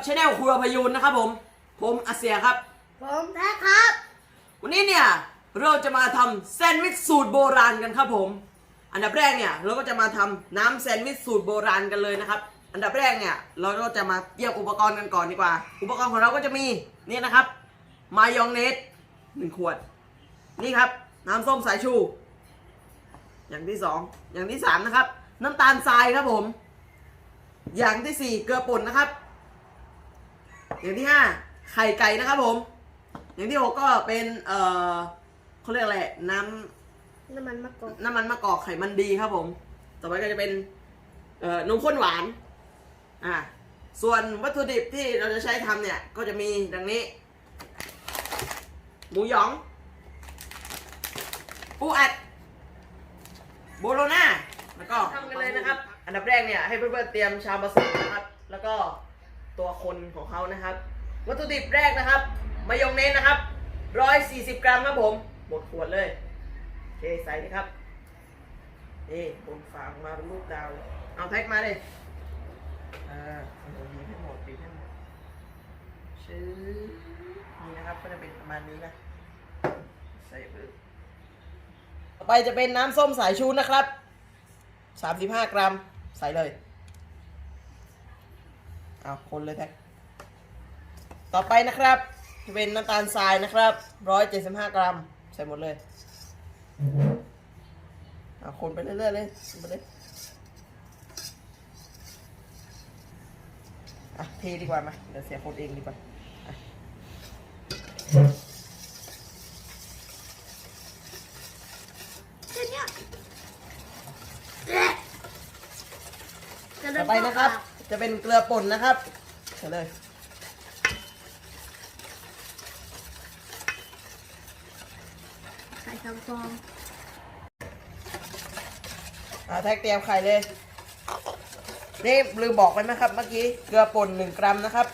อยู่กับช anel ครัวพยูนนะครับผม ผมอาเซียครับ ผมแท้ครับ วันนี้เนี่ยเราจะมาทำแซนด์วิชสูตรโบราณกันครับผม อันดับแรกเนี่ยเราก็จะมาทำน้ำแซนด์วิชสูตรโบราณกันเลยนะครับ อันดับแรกเนี่ยเราก็จะมาเตรียมอุปกรณ์กันก่อนดีกว่า อุปกรณ์ของเราก็จะมีนี่นะครับ มายองเนสหนึ่งขวด นี่ครับ น้ำส้มสายชู อย่างที่สอง อย่างที่สามนะครับ น้ำตาลทรายครับผม อย่างที่สี่เกลือป่นนะครับ อย่างที่ห้าไข่ไก่นะครับผม อย่างที่หกก็เป็นเอ่อเขาเรียกอะไรน้ำน้ำมันมะกอกน้ำมันมะกอกไขมันดีครับผม ต่อไปก็จะเป็นเอ่อนมข้นหวานอ่าส่วนวัตถุดิบที่เราจะใช้ทำเนี่ยก็จะมีดังนี้ หมูหยอง ปูอัด โบโลน่าแล้วก็ ทำกันเลยนะครับ อันดับแรกเนี่ยให้เพื่อนๆเตรียมชามผสมนะครับ แล้วก็ ตัวคนของเขานะครับ วัตถุดิบแรกนะครับมายองเนสนะครับ140กรัมครับผมหมดขวดเลยโอเคใส่เลยครับนี่บนฝาออกมาเป็นรูปดาวเลยเอาแพ็คมาเลยอ่าโอ้โหบีบให้หมดบีบให้หมดชื่อนี่นะครับก็จะเป็นประมาณนี้นะใส่ปึ๊บต่อไปจะเป็นน้ำส้มสายชูนะครับ35กรัมใส่เลย เอาคนเลยแท็กต่อไปนะครับจะเป็นน้ำตาลทรายนะครับ175กรัม ใส่หมดเลยเอาคนไปเรื่อยๆเลยคนไปเลยอะเทดีกว่ามาเดี๋ยวเสียคนเองดีกว่าอะแค่เนี้ยกระโดต่อดไปนะครับ จะเป็นเกลือป่นนะครับใส่เลยใส่สองฟองอ่าแท็กเตรียมไข่เลยนี่ลืมบอกไปไหมครับเมื่อกี้เกลือป่น1กรัมนะครับ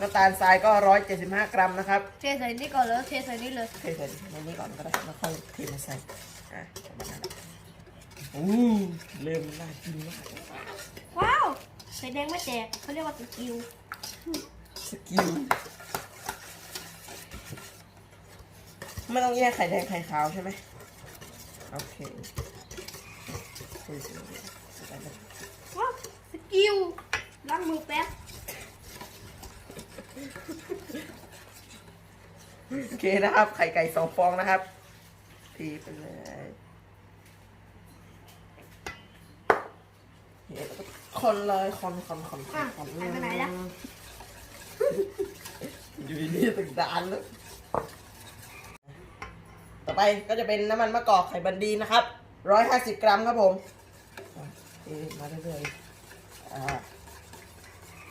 น้ำตาลทรายก็175กรัมนะครับเทใส่นี่ก่อนเลยเทใส่นี่เลยเทใส่ในนี้ก่อนก็ได้แล้วค่อยเทมาใส่อะประมาณนั้นแหละอู้เริ่มน่ากินมากว้าว ไข่แดงไม่แตกเขาเรียกว่าสกิลสกิลไม่ต้องแยกไข่แดงไข่ขาวใช่ไหมโอเคคุยกันเลยไปเลยว้าวสกิลล้างมือแป๊บโอเคนะครับ ไข่ไก่สองฟองนะครับ ทีไปเลยเนี่ย คนเลยคนคนคนคอะนคนหายไปไหนละอยู่ดีๆตึกดานเลยต่อไปก็จะเป็นน้ำมันมะกอกไข่บันดีนะครับร้อยห้าสิบกรัมครับผมอะเทมาเรื่อยๆอ่า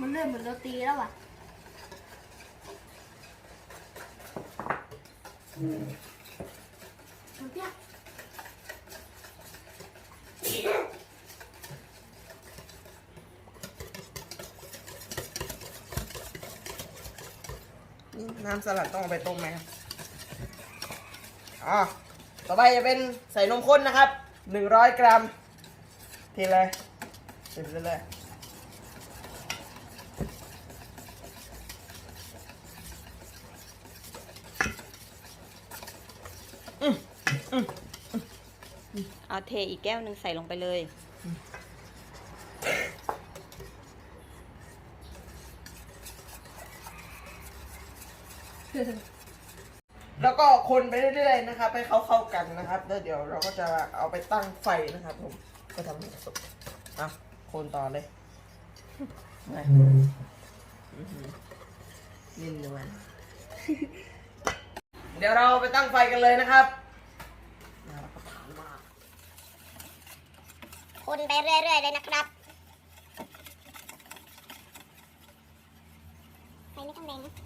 มันเริ่มเหมือนโรตีแล้วอะเอาเพี้ยนี่ น้ำสลัดต้องเอาไปต้มไหมครับอ๋อต่อไปจะเป็นใส่นมข้นนะครับหนึ่งร้อยกรัมเทเลยเทไปเลยเอาเทอีกแก้วหนึ่งใส่ลงไปเลย แล้วก็คนไปเรื่อยๆนะครับให้เขาเข้ากันนะครับแล้วเดี๋ยวเราก็จะเอาไปตั้งไฟนะครับผมก็ทำให้สุกอะคนต่อเลยไปอื้อหือนิ่มนวลเดี๋ยวเราไปตั้งไฟกันเลยนะครับน่ารับประทานมากคนไปเรื่อยๆเลยนะครับไฟไม่ต้องแรงนะเออ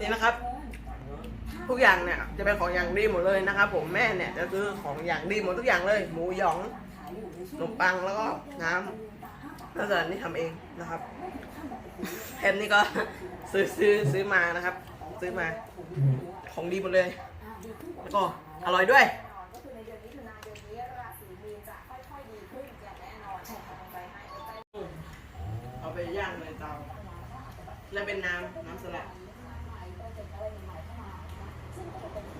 นี่นะครับ ทุกอย่างเนี่ยจะเป็นของอย่างดีหมดเลยนะครับ ผมแม่เนี่ยจะซื้อของอย่างดีหมดทุกอย่างเลย หมูหยองขนมปังแล้วก็น้ำแล้วส่วนนี่ทำเองนะครับแอมนี่ก็ซื้อซื้อซื้อมานะครับ ซื้อมาของดีหมดเลย แล้วก็อร่อยด้วยเอาไปย่างในเตาแล้วเป็นน้ำน้ำสลัดห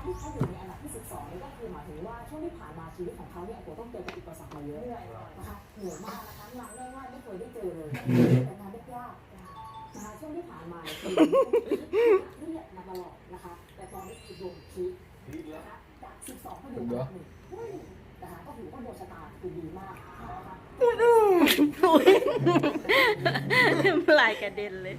การที่เขาอยู่ในอันดับที่ 12นี่ก็คือหมายถึงว่าช่วงที่ผ่านมาชีวิตของเขาเนี่ยโอ้โหต้องเจอกับอุปสรรคมาเยอะนะคะเหนื่อยมากนะคะงานง่ายๆไม่เคยได้เจอเลยแต่งานยากๆนะคะช่วงที่ผ่านมาเนี่ยคือเครียดมาตลอดนะคะ แต่ตอนนี้คือลงพีคนะคะจาก 12ก็อยู่อันดับหนึ่งนะคะก็ถือว่าดวงชะตาคือดีมากนะคะลายกระเด็นเลย